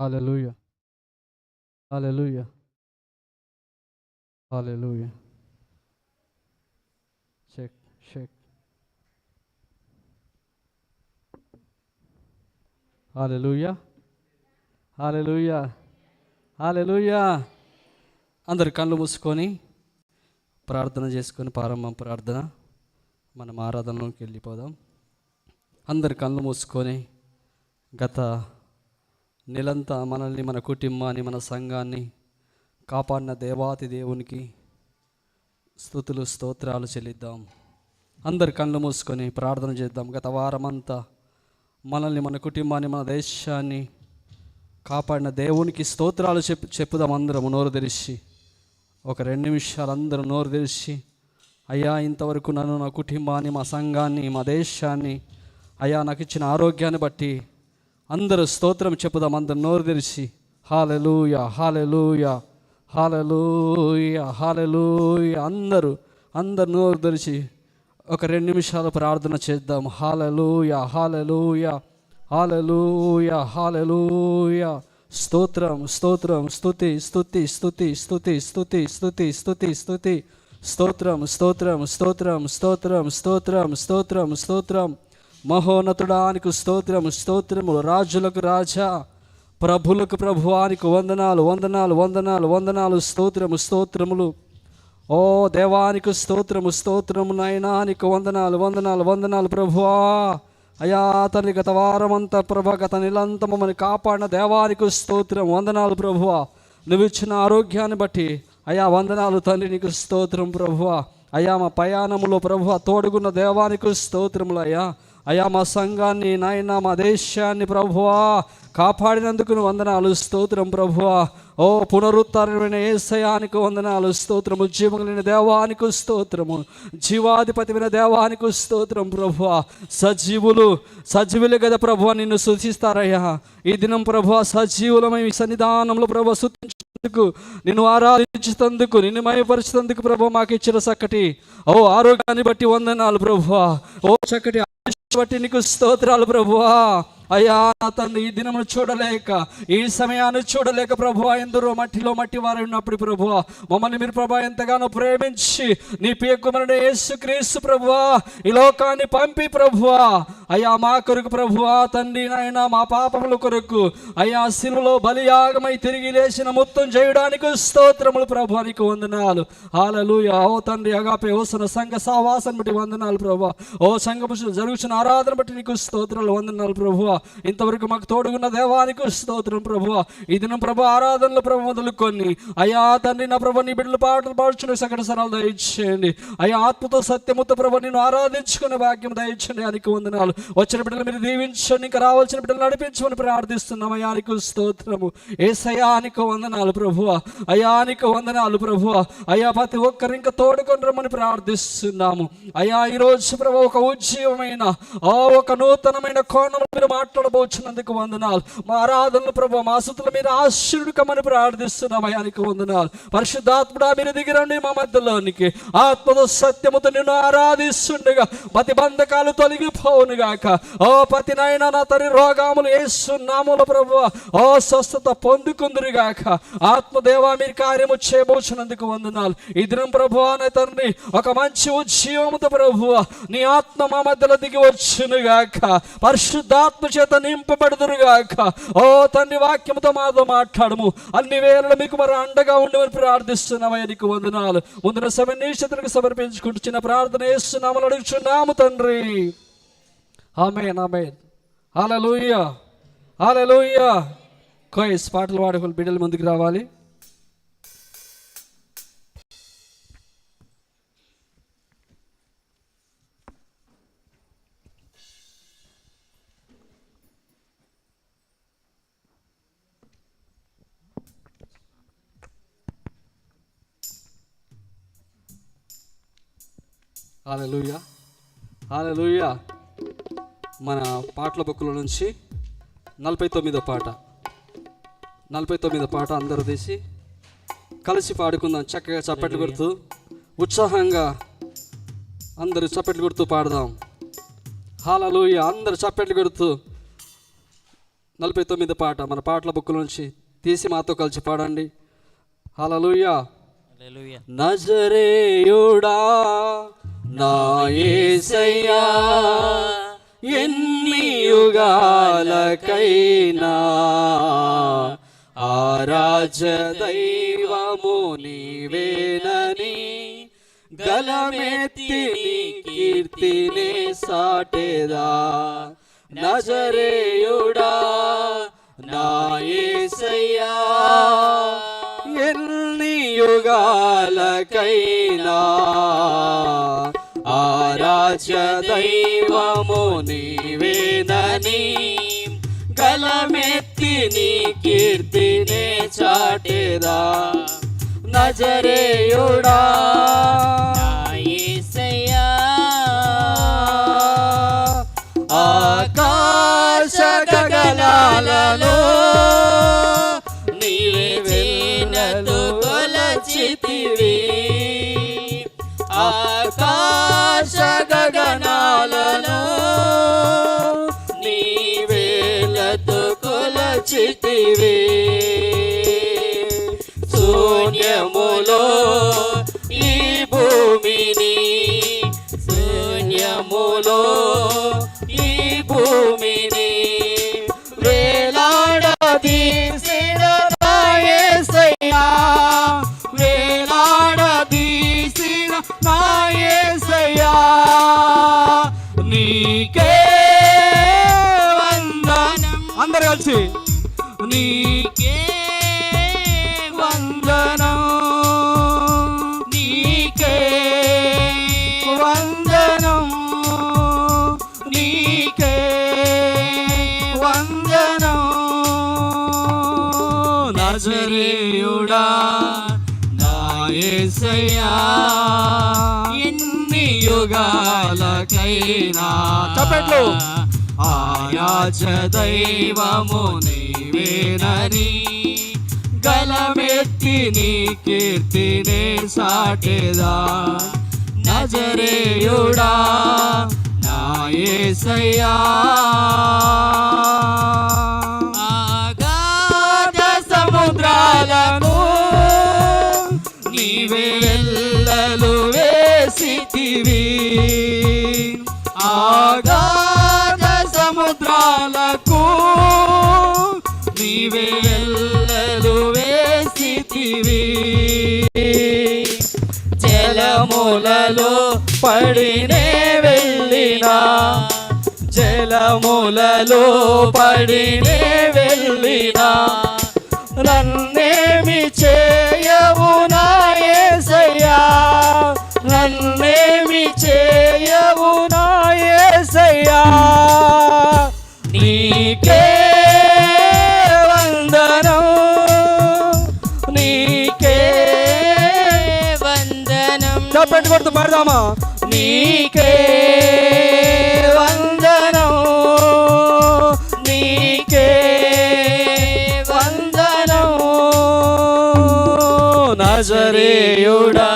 Hallelujah hallelujah hallelujah shake shake hallelujah hallelujah hallelujah అందరి కళ్ళు మూసుకొని ప్రార్థన చేసుకొని ప్రారంభం ప్రార్థన. మనం ఆరాధనలోకి వెళ్ళిపోదాం. అందరి కళ్ళు మూసుకొని గత నెలంతా మనల్ని మన కుటుంబాన్ని మన సంఘాన్ని కాపాడిన దేవాతి దేవునికి స్థుతులు స్తోత్రాలు చెల్లిద్దాం. అందరు కళ్ళు మూసుకొని ప్రార్థన చేద్దాం. గత వారమంతా మనల్ని మన కుటుంబాన్ని మన దేశాన్ని కాపాడిన దేవునికి స్తోత్రాలు చెప్పు చెప్పుదాం అందరం నోరు తెరిచి. ఒక రెండు నిమిషాలు అందరూ నోరు తెరిచి అయ్యా ఇంతవరకు నన్ను నా కుటుంబాన్ని మా సంఘాన్ని మా దేశాన్ని అయ్యా నాకు ఇచ్చిన ఆరోగ్యాన్ని బట్టి అందరూ స్తోత్రం చెప్పుదాం అందరు నోరు తెరిచి. Hallelujah hallelujah hallelujah hallelujah. అందరూ అందరు నోరు తెరిచి ఒక రెండు నిమిషాలు ప్రార్థన చేద్దాం. Hallelujah hallelujah hallelujah hallelujah. స్తోత్రం స్తోత్రం స్తుతి స్తుతి స్తుతి స్తుతి స్తుతి స్తుతి స్తుతి స్తుతి. స్తోత్రం స్తోత్రం స్తోత్రం స్తోత్రం స్తోత్రం స్తోత్రం స్తోత్రం. మహోన్నతుడానికి స్తోత్రము స్తోత్రములు రాజులకు రాజా ప్రభులకు ప్రభువానికి వందనాలు వందనాలు వందనాలు వందనాలు. స్తోత్రము స్తోత్రములు. ఓ దేవానికి స్తోత్రము స్తోత్రము నయనానికి వందనాలు వందనాలు వందనాలు ప్రభువా. అయా తల్లి గత వారమంతా ప్రభ గత నిలంతా మమ్మల్ని కాపాడిన దేవానికి స్తోత్రం వందనాలు ప్రభువా. నువ్వు ఇచ్చిన ఆరోగ్యాన్ని బట్టి అయా వందనాలు తండ్రి నీకు స్తోత్రం ప్రభువా. అయా మా ప్రయాణములో ప్రభువ తోడుగున్న దేవానికి స్తోత్రములు అయ్యా. అయా మా సంఘాన్ని నాయన మా దేశాన్ని ప్రభువా కాపాడినందుకు నువ్వు వందనాలు స్తోత్రం ప్రభువా. ఓ పునరుత్థానమైన ఏసయానికి వందనాలు స్తోత్రము. జీవములైన దేవానికి స్తోత్రము. జీవాధిపతిమైన దేవానికి స్తోత్రం ప్రభువ. సజీవులు సజీవులు కదా ప్రభువ నిన్ను సూచిస్తారయ్యా. ఈ దినం ప్రభువ సజీవులమై మీ సన్నిధానంలో ప్రభు సూచించేందుకు నిన్ను ఆరాధించేందుకు నిన్ను మయపరిచేందుకు ప్రభు మాకు ఇచ్చిన చక్కటి ఓ ఆరోగ్యాన్ని బట్టి వందనాలు ప్రభువ. ఓ చక్కటి బట్టి నీకు స్తోత్రాలు ప్రభువా. అయ్యా నా తండ్రి ఈ దినమును చూడలేక ఈ సమయాన్ని చూడలేక ప్రభు ఎందరో మట్టిలో మట్టి వారు ఉన్నప్పుడు ప్రభు మమ్మల్ని మీరు ప్రభా ఎంతగానో ప్రేమించి నీ పేకుమరుడు యేసు క్రీస్తు ప్రభువా ఈ లోకాన్ని పంపి ప్రభువా. అయ్యా మా కొరకు ప్రభువా తండ్రి నాయన మా పాపముల కొరకు అయ్యా శిలువలో బలియాగమై తిరిగి లేచిన మొత్తం చేయడానికి స్తోత్రములు ప్రభు నీకు వందనాలు. హాలలుయ ఓ తండ్రి అగాపే ఓసన సంఘ సావాసం బట్టి వందనాలు ప్రభు ఓ సంఘ జరుగుతున్న ఆరాధన బట్టి నీకు స్తోత్రాలు వందనాలు ప్రభువా. ఇంతవరకు మాకు తోడుగున్న దేవానికి స్తోత్రం ప్రభు. ఈ దినం ప్రభు ఆరాధనలు ప్రభు మొదలుకొని అయ్యా తండ్రి నా ప్రభు నీ బిడ్డలు పాటలు పాడుచున్న సకట సరాలు దయచేయండి. అయ్యా ఆత్మతో సత్యముతో ప్రభు నేను ఆరాధించుకునే భాగ్యం దయచండి ఆయనకు వందనాలు. వచ్చిన బిడ్డలు మీరు దీవించండి ఇంకా రావాల్సిన బిడ్డలు నడిపించమని ప్రార్థిస్తున్నాం. అయానికి స్తోత్రము. ఏ సయానికి వందనాలు ప్రభు. అయానికి వందనాలు ప్రభు. అయ్యా ప్రతి ఒక్కరు ఇంకా తోడుకొని రమ్మని ప్రార్థిస్తున్నాము. అయ్యా ఈరోజు ప్రభు ఒక ఉజ్జీవమైన ఆ ఒక నూతనమైన కోణం మీరు మాట్లాడబోచున్నందుకు వందనాలు. మా ఆరాధనలు ప్రభు మా సుతుల మీద ఆశ్రుడికమని ప్రార్థిస్తున్నాం అయానికి వందనాలు. పరిశుద్ధాత్ముడా మీరు దిగిరండి మా మధ్యలోనికి. ఆత్మతో సత్యముతో నిన్ను ఆరాధిస్తుండగా ప్రతి బంధకాలు తొలగిపోవును ఓ ప్రతి నాయన నా తరి రోగాములు వేస్తున్నాముల ప్రభు ఓ స్వస్థత పొందుకుందురు గాక ఆత్మదేవా మీరు కార్యము చేయబోచినందుకు వందనాలు. ఈ దినం ప్రభు అనే తండ్రి ఒక మంచి ఉజ్జీవముతో ప్రభు నీ ఆత్మ మా మధ్యలో దిగి వచ్చునుగాక. పరిశుద్ధాత్మ చేత నింపబడుదురుగాక. ఓ తండ్రి వాక్యంతో మాతో మాట్లాడము. అన్ని వేళలు మీకు మరి అండగా ఉండమని ప్రార్థిస్తున్నామయ్య నీకు వందనాలు. ముందున సమయం సమర్పించుకుంటూ చిన్న ప్రార్థన వేస్తున్నామని అడుగుచున్నాము తండ్రి. Amen amen. హల్లెలూయ. హల్లెలూయ. కోయస్ పాటలు వాడుకుని బిడ్డల ముందుకు రావాలి. హాలెలూయ. హాలెలూయ. మన పాటల బుక్కుల నుంచి నలభై తొమ్మిదో పాట. నలభై తొమ్మిదో పాట అందరూ తీసి కలిసి పాడుకుందాం చక్కగా చప్పట్లు కొడుతూ ఉత్సాహంగా అందరూ చప్పట్లు కొడుతూ పాడదాం. హాలలుయ. అందరు చప్పట్లు కొడుతూ నలభై తొమ్మిది పాట మన పాటల బుక్ నుంచి తీసి మాతో కలిసి పాడండి. హల్లెలూయా నజరేయుడా. నా యేసయ్యా ఎన్ని యుగాలకైనా ఆరాజ దైవము నీవేనని గలమెత్తి నీ కీర్తినే సాటేదా నజరేయుడా నా యేసయ్యా ఎన్ని యుగాలకైనా ఆరాధ్య దైవము నీవేనని గలమెత్తి నీ కీర్తినే చాటేదా నజరేయుడా. ఆకాశ గగనాలలో యేసయ్యా ఎన్ని యుగాలకైనా చప్పట్లు ఆయాచ దైవము నీవేనని గలమెత్తి నీ కీర్తినే సాటేదా. నజరేయుడా నా యేసయ్యా ఆగాధ సముద్రాలను నీవే వెళ్ళలు వేసితివి. ఆగాధ సముద్రాలకు నీవే వెళ్ళలు వేసితివి. జలములలో పడినే వెళ్ళినా జలములలో పడినే వెళ్ళినా నన్నేమి చేయ నన్నేమి చేయవు నాయసయ్యా నీకే వందనం. నీకే వందనం. చప్పటి కొడుతూ పాడదామా? నీకే వందనం. నీకే వందనం. నజరేయుడా.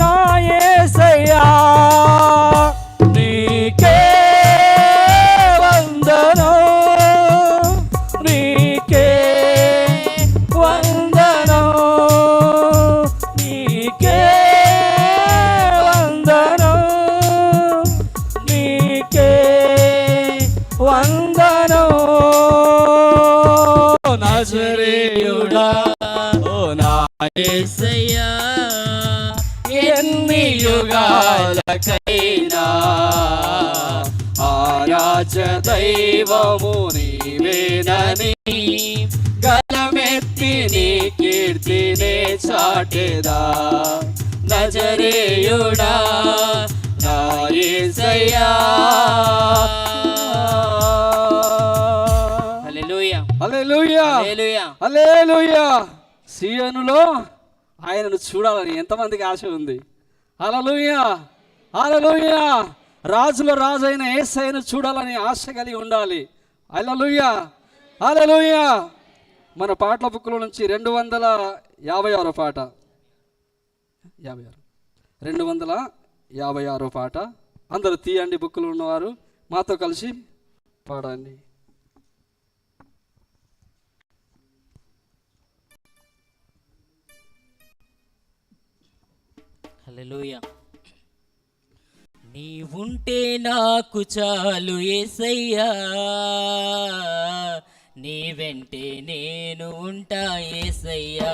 నాయసయ్యా నీకే వందనం నీకే వందనం నీకే వందనం నీకే వందనం. నజరేయుడా ఓ నాయసయ్యా. ఎన్ని యుగాలకైనా ఆరాచ దైవము నీవేనని గలమెత్తి నీ కీర్తినే చాటెదా. నజరేయుడా నా యేసయ్యా హల్లెలూయా. హల్లెలూయా. హల్లెలూయా. హల్లెలూయా. సీయోనులో ఆయనను చూడాలని ఎంతమందికి ఆశ ఉంది. అలలుయా అలలుయా రాజుల రాజు అయిన ఏసైను చూడాలని ఆశ కలిగి ఉండాలి. అలలుయా అలలుయా మన పాటల బుక్లో నుంచి రెండు వందల యాభై ఆరో పాట. యాభై ఆరు. రెండు వందల యాభై ఆరో పాట. అందరూ తీయండి బుక్కులు ఉన్నవారు. మాతో కలిసి పాడండి. హల్లెలూయా. నీవుంటే నాకు చాలు ఏసయ్యా. నీ వెంటే నేను ఉంటా ఏసయ్యా.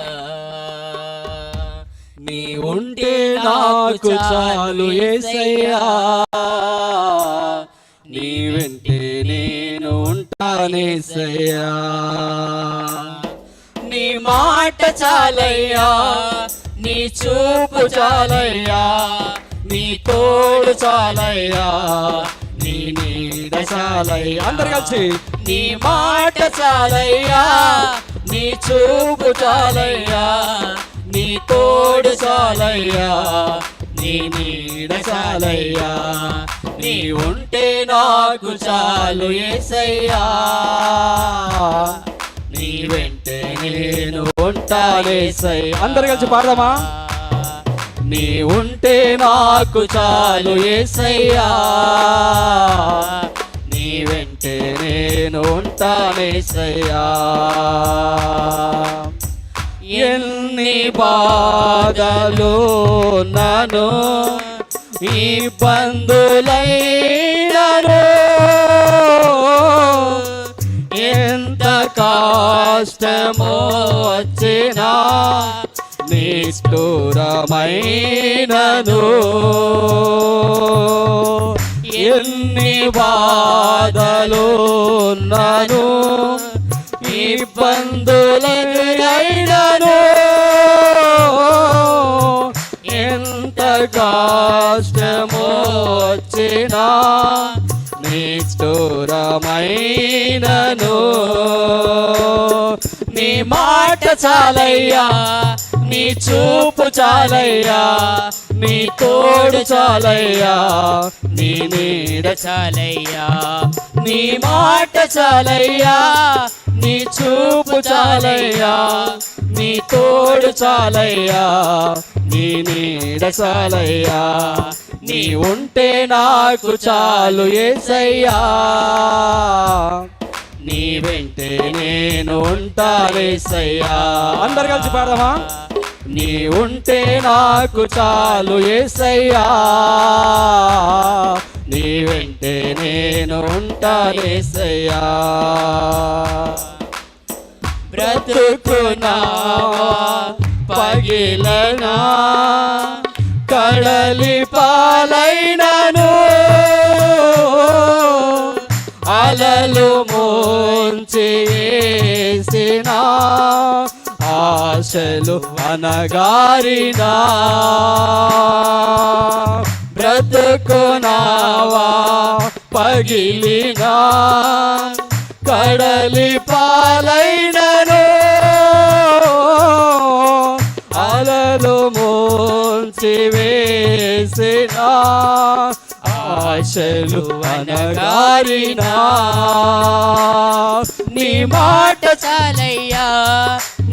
నీ ఉంటే నాకు చాలు ఏసయ్యా. నీ వెంటే నేను ఉంటానేసయ్యా నీ మాట చాలయ్యా. నీ చూపు చాలయ్యా నీ తోడు చాలయ్యా నీ నీడ చాలయ్యా. అందరు కలిసి నీ మాట చాలయ్యా నీ చూపు చాలయ్యా నీ తోడు చాలయ్యా నీ నీడ చాలయ్యా. నీ ఉంటే నాకు చాలు ఏసయ్యా. నీ వెంటే నేను ఉంటానేసయ్యా అందరు కలిసి పాడదామా? నీ ఉంటే నాకు చాలు ఏసయ్యా. నీ వెంటే నేను ఉంటానేసయ్యా ఎన్ని బాధలు నను ఈ బంధులైనను వచ్చినా నిష్ఠురమైనను. ఎన్ని బాధలు నను అయినను ఎంత కష్టమో వచ్చినా నిష్ఠురమైనను నీ మాట చాలయ్యా నీ చూపు చాలయ్యా నీ తోడు చాలయ్యా నీ నీడ చాలయ్యా నీ మాట చాలయ్యా నీ చూపు చాలయ్యా నీ తోడు చాలయ్యా నీ నీడ చాలయ్యా నీ ఉంటే నాకు చాలు ఏసయ్యా. నీ వెంటే నేను ఉంటానేసయ్యా అందరు కలిసి పాడదామా? నీ ఉంటే నాకు చాలు ఏసయ్యా. నీ వెంటే నేను ఉంటానేసయ్యా బ్రతుకునా పగిలనా కడలి పాలైనను అలలు మోంచేసినా ఆశలు అనగారినా. బ్రతుకునావా పగిలినా. కడలి పాలైనను. అలలు మోంచి వేసిన ఆశలు అనగారినా. నీ మాట చాలయ్యా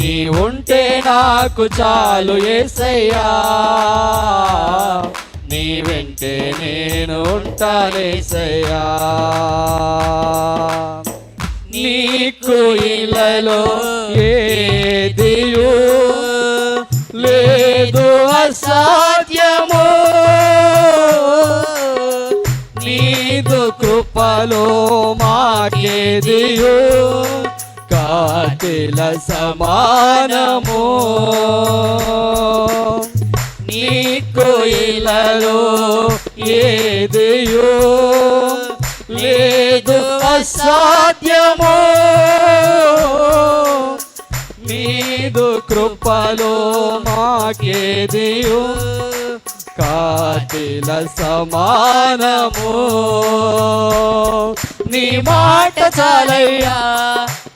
నీ ఉంటే నాకు చాలు ఏసయ్యా. నీ వెంటే నేను ఉంటానేసయ్యా నీకు ఇలలో ఏదియు లేదు అసాధ్యము. నీదు కృపలో మాకేదియో కాటిల సమానము. నీకు ఇలలో ఏదియో లేదు అసాధ్యము. నీదు కృపలో మాకేదియో కాటిల సమానము. నీ మాట చాలయ్యా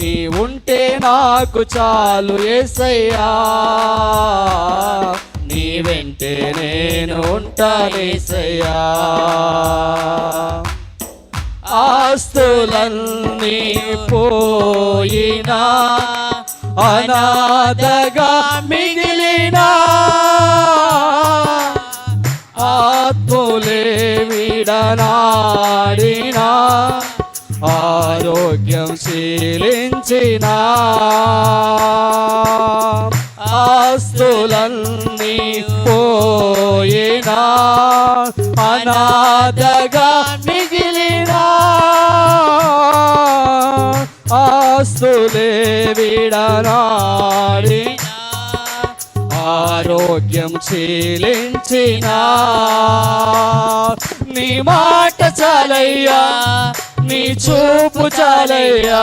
నీ ఉంటే నాకు చాలు ఏసయ్యా. నీ వెంటే నేను ఉంటానేసయ్యా ఆస్తులన్నీ పోయినా అనాథగా మిగిలిన ఆత్ములే విడనాడినా. ఆరోగ్యం శీలించిన ఆస్తులన్నీ పోయినా అనాథగా మిగిలిన ఆస్తులే విడనాడి ఆరోగ్యం శీలించిన. నీ మాట చాలయ్యా నీ చూపు చాలయ్యా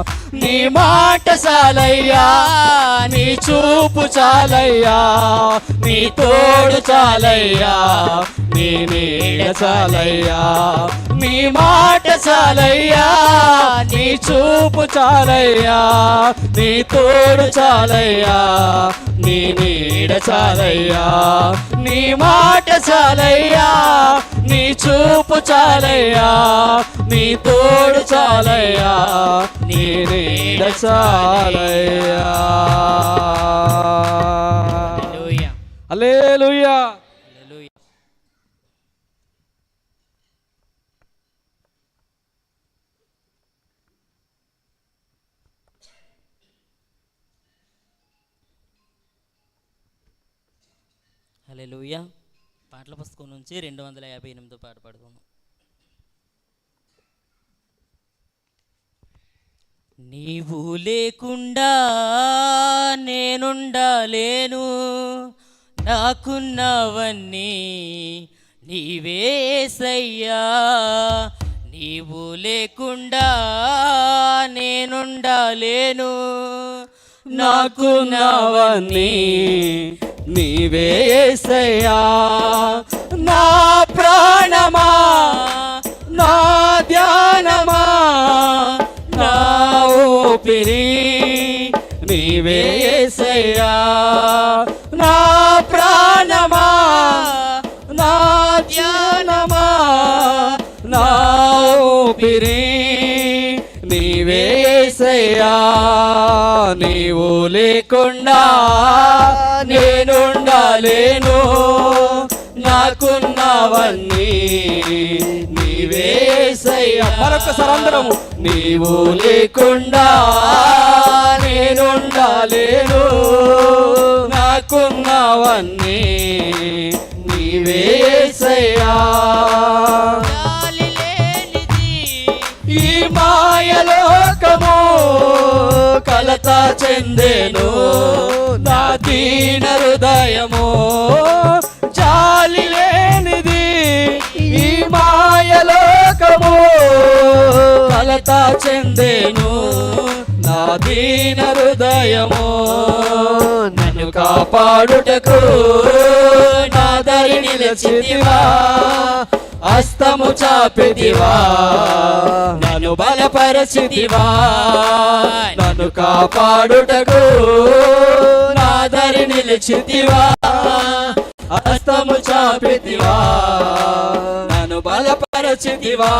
నీ మాట చాలయ్యా నీ చూపు చాలయ్యా నీ తోడు చాలయ్యా నీ నీడ చాలయ్యా నీ మాట చాలయ్యా నీ చూపు చాలయ్యా నీ తోడు చాలయ్యా నీ నీడ చాలయ్యా నీ మాట చాలయ్యా నీ చూపు చాలయ్యా నీ తోడు చాలయ్యా నీ నీడ చాలయ్యా. హల్లెలూయా. Alleluia hallelujah. హల్లెలూయా. పాటల పుస్తకం నుంచి రెండు వందల యాభై ఎనిమిదో పాట పాడుకోము నీవు లేకుండా నేనుండలేను నాకున్నవన్నీ నీవేసయ్యా నీవు లేకుండా నేనుండలేను నాకున్నవన్నీ నీవే ఏసయ్యా నా ప్రాణమా నా ధ్యానమా నా ఊపిరి. నీవే ఏసయ్యా నా ప్రాణమా నా ధ్యానమా నా ఊపిరి. నీవే ఏసయ్యా నీవు లేకుండా నేనుండలేను. నాకున్నవన్నీ నీవేసయ్యా మరొకసారి అందరము నీవు లేకుండా నేనుండలేను. నాకున్నవన్నీ నీవేసయ్యా మాయలోకము కలత చెందేను. నా దీన హృదయము జాలి లేనిది ఈ మాయలోకము కలత చెందేను. నా దీన హృదయము నన్ను కాపాడుటకు నా దరి నిలచితివా. అస్తము చాపితివా నన్ను బలపరచితివా నన్ను కాపాడుటకు నాదరి నిలిచితివా. అస్తము చాపితివా నన్ను బలపరచితివా